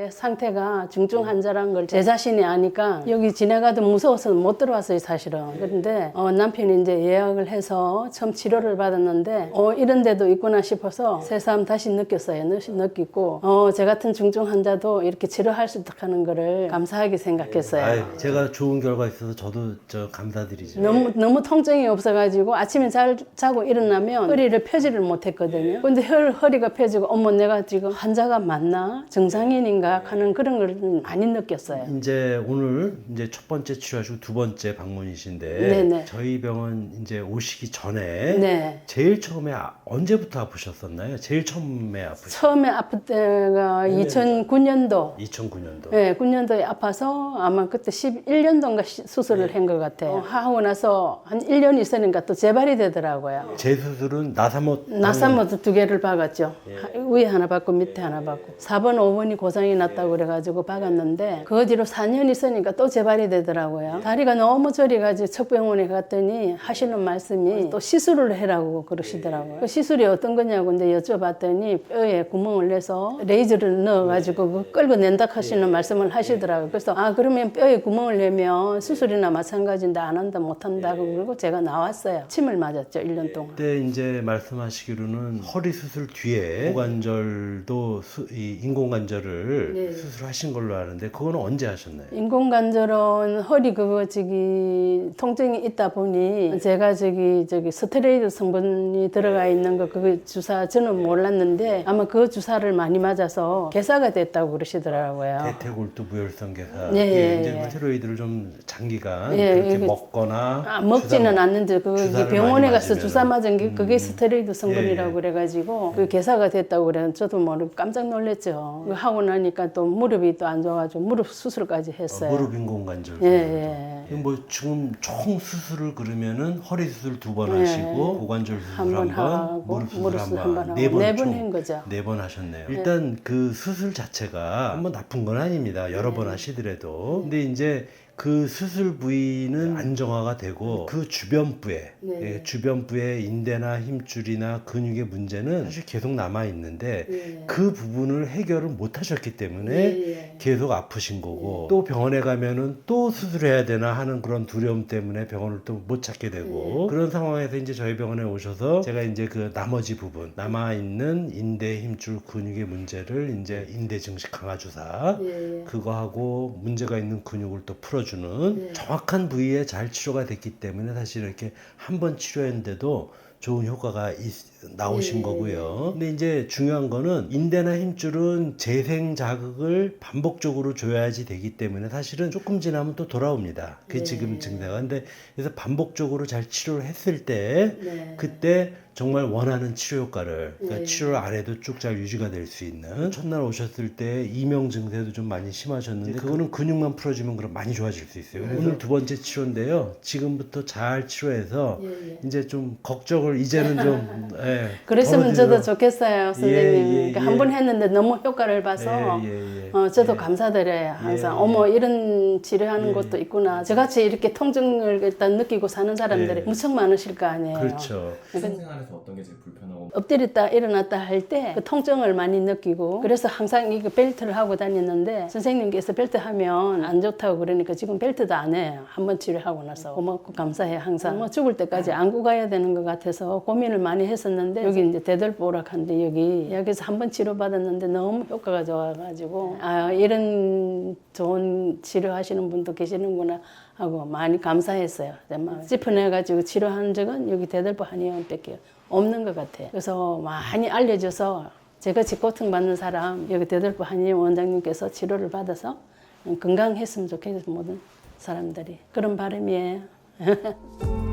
내 상태가 중증 환자라는 걸 제 자신이 아니까 여기 지나가도 무서워서 못 들어왔어요 사실은. 그런데 어, 남편이 이제 예약을 해서 처음 치료를 받았는데 어, 이런 데도 있구나 싶어서 새삼 다시 느꼈어요. 느- 느끼고 어, 제 같은 중증 환자도 이렇게 치료할 수 있다는 거를 감사하게 생각했어요. 아이, 제가 좋은 결과 있어서 저도 저 감사드리죠. 너무 너무 통증이 없어가지고 아침에 잘 자고 일어나면 허리를 펴지를 못했거든요. 근데 허, 허리가 펴지고 어머 내가 지금 환자가 맞나? 정상인인가 하는 그런 걸 많이 느꼈어요. 이제 오늘 이제 첫 번째 치료하시고 두 번째 방문이신데 네네. 저희 병원 이제 오시기 전에 네. 제일 처음에 아- 언제부터 아프셨었나요? 제일 처음에 아프셨 처음에 아플 때가 2009년도 2009년도. 네, 9년도에 아파서 아마 그때 11년도인가 수술을 한것 같아요. 하고 나서 한 1년 있으니까 또 재발이 되더라고요. 제 수술은 나사못 나사모드 두 개를 박았죠. 위에 하나 받고 밑에 하나 받고. 4번, 5번이 고장이 났다고 그래가지고 박았는데 그 뒤로 4년 있으니까 또 재발이 되더라고요. 다리가 너무 저리가지고 첫 병원에 갔더니 하시는 말씀이 또 시술을 해라고 그러시더라고요. 그 시술이 어떤 거냐고 근데 여쭤봤더니 뼈에 구멍을 내서 레이저를 넣어가지고 그 끌고 낸다 하시는 말씀을 하시더라고요. 그래서 아 그러면 뼈에 구멍을 내면 수술이나 마찬가지인데 안 한다 못 한다고 그러고 제가 나왔어요. 침을 맞았죠 1년 동안. 그때 이제 말씀하시기로는 허리 수술 뒤에 고관절도 수- 이 인공관절을 네. 수술하신 걸로 아는데 그거는 언제 하셨나요? 인공관절은 허리 그거 저기 통증이 있다 보니 제가 저기 저기 스테로이드 성분이 들어가 있는 거 그거 주사 저는 몰랐는데 아마 그 주사를 많이 맞아서 개사가 됐다고 그러시더라고요. 대퇴골두 무혈성 개사. 예, 예, 예, 이제 예. 스테로이드를 좀 장기간 예, 그렇게 이거- 먹거나 아, 먹지는 주사- 않는데 그 주사를 병원에 많이 가서 맞으면은. 음. 주사 맞은 게 그게 스테로이드 성분이라고 예, 예. 그래가지고 그 개사가 됐다고 그래 저도 모르고 깜짝 놀랐죠. 그거 하고 나니까 또 무릎이 또 안 좋아가지고 무릎 수술까지 했어요. 무릎 인공관절. 예, 예. 그럼 뭐 지금 총 수술을 그러면은 허리 수술 두번 하시고 고관절 수술 예. 한번한 번, 하고 무릎 수술 무릎 한 수술 번, 한번 하고 네번 네번 총. 한 거죠. 네 번 하셨네요. 일단 그 수술 자체가 뭐 나쁜 건 아닙니다. 여러 네. 번 하시더라도. 근데 이제 그 수술 부위는 안정화가 되고 그 주변 부에 네. 예, 주변부의 인대나 힘줄이나 근육의 문제는 사실 계속 남아 있는데 네. 그 부분을 해결을 못 하셨기 때문에 예. 계속 아프신 거고 또 병원에 가면은 또 수술해야 되나 하는 그런 두려움 때문에 병원을 또 못 찾게 되고 그런 상황에서 이제 저희 병원에 오셔서 제가 이제 그 나머지 부분 남아 있는 인대 힘줄 근육의 문제를 이제 인대 증식 강화 주사 예. 그거 하고 문제가 있는 근육을 또 풀어 주는 네. 정확한 부위에 잘 치료가 됐기 때문에 사실 이렇게 한 번 치료했는데도 좋은 효과가 있- 나오신 네. 거고요. 근데 이제 중요한 거는 인대나 힘줄은 재생 자극을 반복적으로 줘야지 되기 때문에 사실은 조금 지나면 또 돌아옵니다. 그게 네. 지금 증세가. 근데 그래서 반복적으로 잘 치료를 했을 때 네. 그때 정말 원하는 치료 효과를 그러니까 네. 치료를 안 해도 쭉 잘 유지가 될 수 있는 첫날 오셨을 때 이명 증세도 좀 많이 심하셨는데 그거는 근육만 풀어주면 그럼 많이 좋아질 수 있어요. 그래서 오늘 두 번째 치료인데요. 지금부터 잘 치료해서 예, 예. 이제 좀 걱정을 이제는 좀 예, 그랬으면 저도 좋겠어요, 선생님. 예, 예, 한번 예. 했는데 너무 효과를 봐서 예, 예, 예. 어, 저도 감사드려요. 항상 예, 어머 이런 치료하는 것도 있구나. 저같이 이렇게 통증을 일단 느끼고 사는 사람들이 예. 무척 많으실 거 아니에요. 그렇죠. 실생활에서 어떤 게 제일 불편하고 엎드렸다 일어났다 할 때 그 통증을 많이 느끼고 그래서 항상 이거 벨트를 하고 다녔는데 선생님께서 벨트 하면 안 좋다고 그러니까 지금 벨트도 안 해요. 한번 치료하고 나서 고맙고 감사해요 항상. 뭐 죽을 때까지 안고 가야 되는 것 같아서 고민을 많이 했었는데 여기 이제 대들보락한데 여기 여기서 한 번 치료 받았는데 너무 효과가 좋아가지고 아 이런 좋은 치료하시는 분도 계시는구나 하고 많이 감사했어요. 정말 찌푸내가지고 치료한 적은 여기 대들보 한의원밖에 없는 것 같아요. 그래서 많이 알려져서 제가 직고통 받는 사람 여기 대들보 한의원 원장님께서 치료를 받아서 건강했으면 좋겠어요 모든 사람들이 그런 바람이에요.